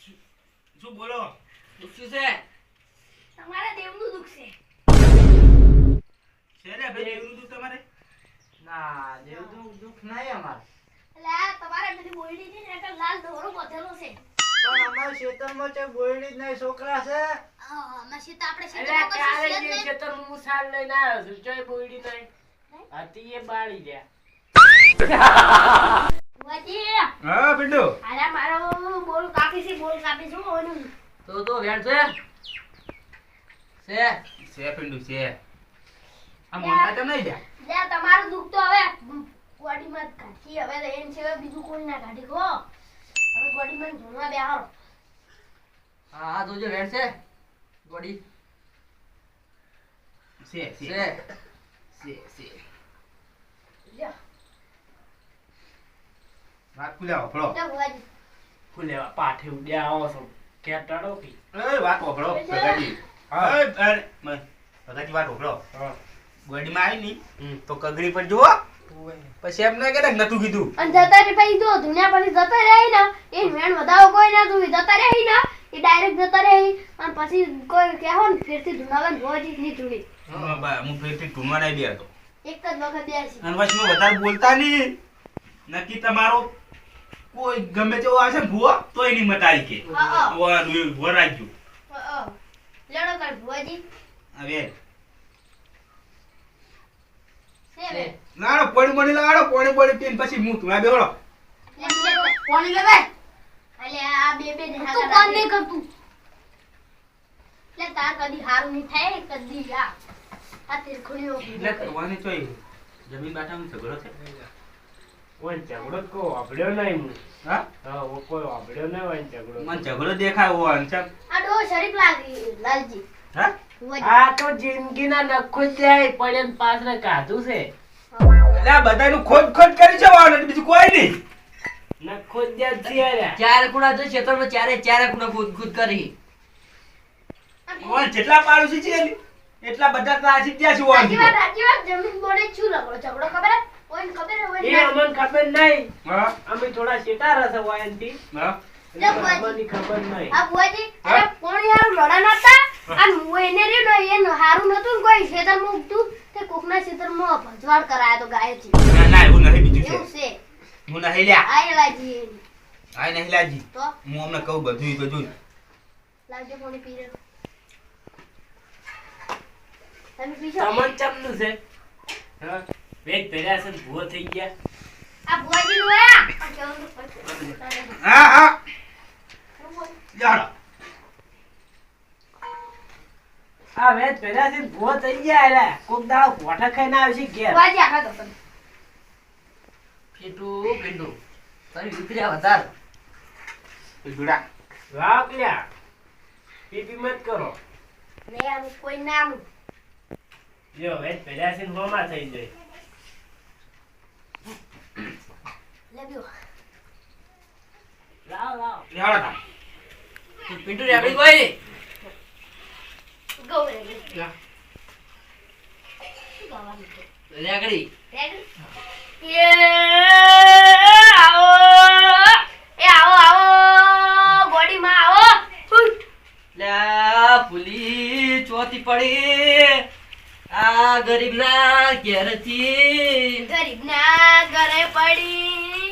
શું બોલો? શું છે? તમારા દેવનું દુઃખ છે. છે રે ભાઈ એવું હતું તમારે? ના દેવ દુઃખ દુઃખ નહીં અમાર. એટલે આ બધી બોયડી છે ને એટલે લાલ દોરો બાંધેલો છે. પણ અમારા ખેતરમાં છે બોયડી જ નહીં છોકરા છે. હા, આમાં સીતા આપણે. ખેતરમાં હું સાલ લઈને આવ્યો છું ચોય બોયડી નહીં હતી એ બાળી ગયા હા પિંડુ અરે મારો બોલ કાપી છે બોલ કાપી છું ઓનું. તો તો વેણ છે? છે? છે પિંડુ છે. આ મોટા તેમ નહીં જા જા તમારું દુઃખ તો હવે ગોડીમાં જ કાઢી હવે તો એમ છે બીજું કોઈ ના કાઢી ગો હવે ગોડીમાં ધૂણવા બેહારો હા હા જોજો વેણ છે? ગોડી. છે છે. છે. છે છે. લ્યો વાત ખુલ્યા વફળો લે પાઠે ઉડ્યા આવો છો કેટાડો કી? એ વાત વફળો ભગાજી હા. અરે ભગાજી વાત વફળો હા. ગોડીમાં આવી ની તો કગડી પર જુઓ. પછી એમ ના કે નતું કીધું. અને જતા રે પછી જો ધુનિયા પછી જતા રહે ને. એ વેણ વધાવો કોઈ ના તું જતા રહે ને. એ ડાયરેક્ટ જતા રહે અને પછી કોઈ કહેવો ને ફેરથી ધૂણી હા, બા, હું ફેરથી ટૂંકમાં નહીં બેહતો. એક જ વખત બેસી. અને વધારે બોલતા નહીં. નક્કી તમારો કોઈ ગમે તેવો આવે છે ભૂવો તોય નહીં મટાઈ કે. હા, હા. વાનું એવું ભૂવો રાખજો અ, અ. લેડો કર ભુવાજી. હવે લાડો પોણી પોણી લાડો પોણી પોણી પીને પછી હું તું. બેહો પાણી લેવે અલે આ બે બે ને તું કોણ નહીં કરતું. લે તાર કદી હારું નહીં થાય કદી આ આ તીરખુણીઓ એટલે કરવાની ચોય જમીન બાટામાં ઝઘડો છે ઓય ઝઘડો તો કોઈ વાપર્યો નહીં હું. હા? હા ઓ કોઈ વાપર્યો નહીં હોય ઝઘડો મને ઝઘડો દેખાય હોય ને આ ડો શરીફ લાગી લાલજી. હા? આ તો જિંદગીના નખો જાય પડે ને પાછળ છે. એટલે બધાનું કરી જવાનું બીજું કોઈ નહીં. નખો જ છે ચાર કુણા જો ખેતરમાં ચારે ચારે કુણા ખોદ ખુદ કરી. ઓન જેટલા પાડોશી છે એટલા બધા ત્રાસી ત્યાં છે સાચી વાત સાચી વાત જમીન બોલે છું લગડો ઝઘડો ખબર હે? કોઈને ખબર હે? એ અમને ખબર નહીં અમે થોડા શેટા રસ વાયનથી. હા. લે બુઆજી. અમને ખબર નહીં આ ભુવાજી હા? અરે પોણી હારું લોડા નતા? આ હું એને રહ્યો ને એને હારું નતું ને કોઈ ખેતરમાં ઉગતું તે કોકના ખેતરમાં ભજવાડ કરાયો તો ગાયથી ના ના એવું નહીં બીજું એવું છે. છે હું નહીં લ્યા. આ લાજી એની. આ નહીં લાજી. તો? હું અમને કહું બધું ઈ બધું લાવજો પોણી પી રહ્યો તમે ચમનું છે. હા વેચ છે ભૂવો થઈ ગયા. આ ભૂવાજી નું આ. હા હા. જાડો આ વેચ ભર્યા છે ભૂવો થઈ ગયા રે કોક દાડો કોઠા ખાઈને આવશે ઘેર. ભુવાજી આખા તો તારી વિપર્યા વધાર. ક્યાં પીપી મત કરો. આનું કોઈ નામ જો વેચ ભર્યા છે ને હોમાં થઈ જાય. લાવ લાવ. જાડો તા. પીટું રેબડી કોઈ? ગૌ? રેગડી. રેડી? એ આવો એ આવો આવો ગોડીમાં આવો. ફૂટ. પુલી ચોથી પડી આ ગરીબના ઘેરથી. ગરીબના ઘરે ગોડી પિંડુ.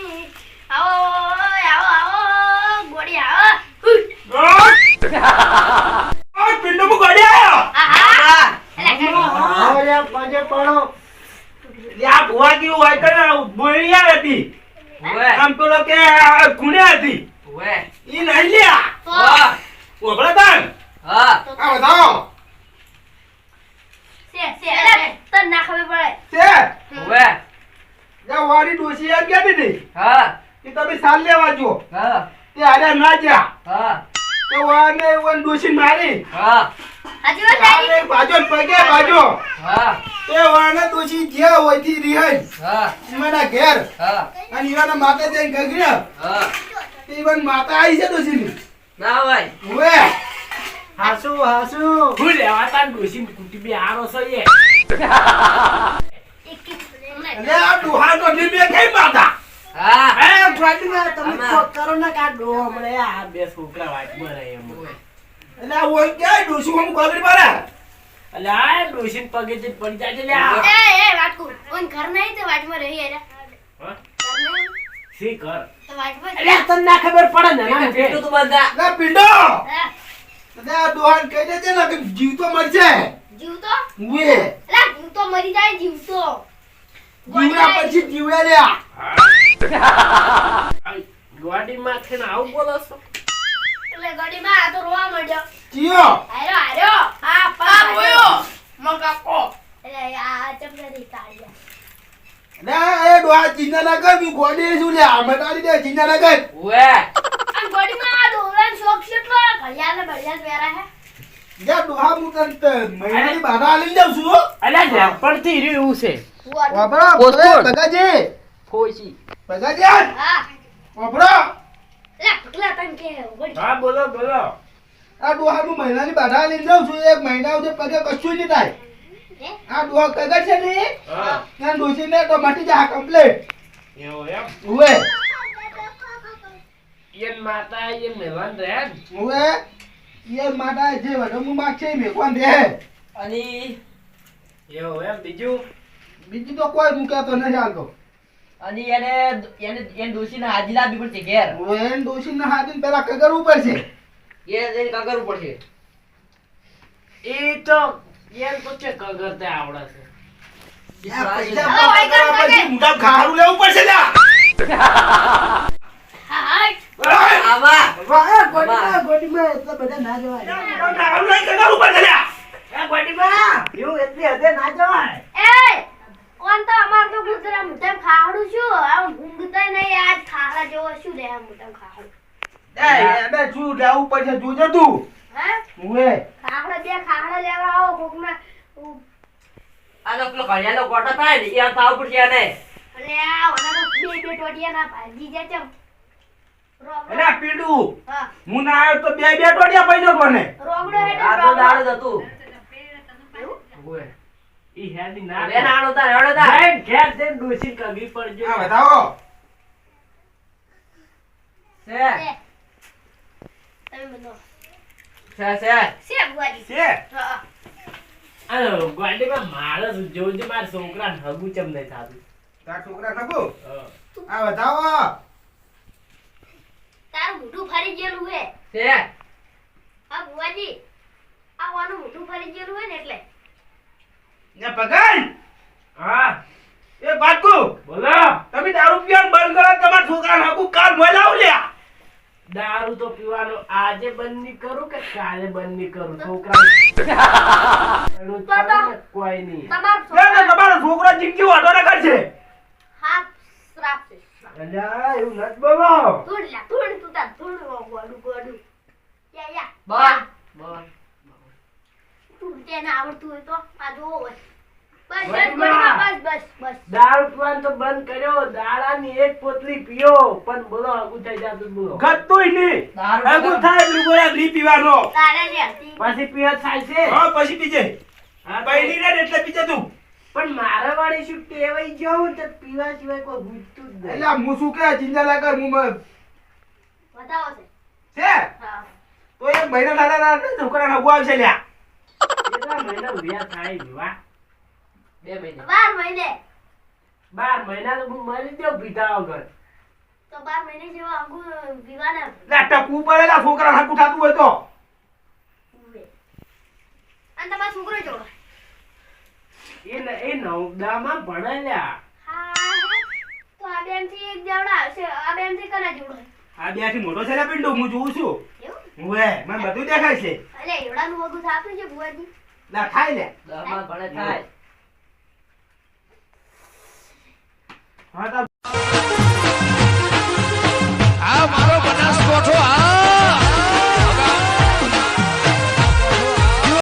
આમ પેલો કે ગુણે હતી. ઓવે ઈ નહીં લ્યા. તાન હા. આ બતાવો છે છે એલા ના ખબર પડે. છે? ઓવે જા વાડી ડોસી એમ કહેતી હતી? હા. કે તમે સાલ લેવા જો. હા. તે આરે ના જા. હા. તો વાને વન દોશી મારી. હા. તારી આને ભાજો પગે બાજો. હા. તે વાને દોશી જે હોયથી રિહાઈ. હા. ઈમાના ઘેર. હા. અને ઈવાના માતા જઈને ગગડ્યા. હા. તે ઈવન માતા આવી છે ડોસીની ના ભાઈ હવે. હાસુ હાસુ. હું લેવા તાર ડોસી કુટીબી આરો છો એ. એક એક એટલે આ ડોહા તો ની બે કઈ માતા હા? એ તમે કરો ને કે આ ડોહો હમણાં. આ બે છોકરા વાતમાં રહે એમ. એટલે આ હોય ક્યાંય? ડોશી હું ગોદડી મારે એટલે આ ડોશીને પગેથી પડી જાય લે આ. એ એ વાટકુ ઓન ઘર નહીં તો વાટમાં રહી અરે હા? ઘર કર તો વાટમાં એટલે તને ના ખબર પડે ને ના કે. તું બંધા. એટલે પિંડો! એટલે આ ડોહાને કહી દેજે ને કે જીવ તો મરશે. જીવ તો? ઉએ. જીવ તો મરી જાય જીવ તો. જીવડા પછી જીવડા લ્યા. ગાડી માથે ને આવું બોલો છો? એટલે ગાડીમાં આ તો રોવા માંડ્યો. ચિયો હાર્યો હાર્યો આ પા રોયો મગાકો એટલે આ ચમડાની તાળીયા ના એ ડોહા ચિંતા ના કર તું ગોડી શું આમે મટાડી દે ચિંતા ના કર ઓએ આ ગાડીમાં આ ડોલાનો શોખ છે એટલો. ઘડિયાળ ને બડિયાળ પહેરા હે. જા ડોહા હું તને તે મહિનાની બહાર છું અલ્યા ઝાપડથી રહ્યું એવું છે. હું વાપરો પોસ્ટકોડ. બગાજી હા. વાપરો એટલે પગલા તને કે હા બોલો બોલો. આ ડોહા હું મહિનાની બહાર લઈ જાઉં છું એક મહિના સુધી પગે કશું નહીં થાય. આ દોહા કગર છે ને હા. ત્યાં ડોસીને તો મટી જા કમ્પ્લીટ એવું એમ? ઉવે. ઈયન માતા ઈયન મેલવાન રહે ઉવે. એ માતા જે વડમું માગ છે મે કોણ દે અને એવું એમ બીજું? બીજી તો કોઈ મૂકે તો નથી હાલતો. અને એને એને એને ડોશીને હાજી લાવવી પડશે ઘેર. એને ડોસીને હાથીને પેલા કગર ઉપર એ એને કાં પડશે. એ તો ઈયન તો છે કગર તે આવડે છે. પૈસા લેવું પડશે લ્યા. આવા. વાહ, ગોડીમાં, ગોડીમાં એટલા બધા ના જવાય. ઘારું લઈ કગર ઉપર છે એ ગોડીમાં એવું એટલી હદે ના જવાય. એ કોણ તો અમાર તો કૂતરા મોટા ખાડું છું આમ ઊંઘતા નહીં આજ ખાડા જેવો શું લે આ મોટા ખાડું એ એને શું લેવું પડશે જોજે તું. હે? ઉવે ખાડા બે ખાડા લેવા આવો કોકના ઉ- આનો પેલો ઘડિયાળનો કોટો થાય ને એ થાવ પડશે ને અને આ ઓલા બે બે ટોટિયા ના ભાજી જાય ચમ રોગડો પીડું. હું. ના આવ્યો તો બે બે અઠવાડિયા પડ્યો કોને? રોગડો આ તો રોગડો. જ હતું. ઓય ઈ હેડી ના હવે નાણો તાર હેડો તાર. જઈને ઘેર જઈને ડોશી કગી પડજો હા બતાવો છે. છે. તમે બધો છે છે. છે બુઆજી છે? હા. આ ગોડીમાં માણસ જોજે મારા છોકરા નગુ ચમ નહીં થાતું. તાર છોકરા નગુ હા. આ બતાવો તારું મોઢું ફરી ગયેલું હે. છે હા બુવાજી આ વાનું મોઢું ફરી ગયેલું હે ને એટલે. ને પગલ! હા. એ બાકુ બોલો. તમે દારૂ પીવાનું બંધ કરો તમારા છોકરાને હકુ કાલ મોલાવ લ્યા દારૂ તો પીવાનો આજે બંધ નહીં કરું કે કાલે બંધ નહીં કરું? છોકરા કોઈ નહીં. તમારું છોકરા જિંદગી વાઢો ના કરશે. અલ્યા એવું નત બોલો ધૂળ લ્યા, ધૂળ તું તાર ધૂળ ગોડું ગોડું યા યા. બસ બસ. તું તેને આવડતું હોય તો આ જોવો બસ બસ બસ બસ બસ પીવાનું તો બંધ કર્યો. દાળાની એક પોતલી પીયો પણ બોલો હગું થઈ જતું બોલો. નહીં. દારૂ થાય એટલું બોલા પીવાનો. પછી પીવા થાય છે. હા પછી પીજે. હા, પૈલી ને એટલે પીજે તું. પણ મારા વાળી શું ટેવાઈ ગયો તો પીવા સિવાય કોઈ ગુજતું જ એટલે હું શું કે ચિંતા ના કર હું બતાવો છે. છે? તો એક મહિના નાના નાના છોકરાને હકુ આવશે લ્યા. કેટલા મહિના ઉભ્યા થાય વિવાહ? બે મહિના. બાર મહિને. બાર મહિના તો હું મરી દઉં પીધા વગર. તો બાર મહિને જેવા અંગુ વિવાના ના ટકવું પડેલા છોકરા હકુ થતું હોય તો. અને તમારો છોકરો જોડો. એટલે એ નવદામાં ભણેલા. એવડા નું વગું થાતું છે બુવાજી ના ભણે થાય. મારો બનાસ કોઠો આ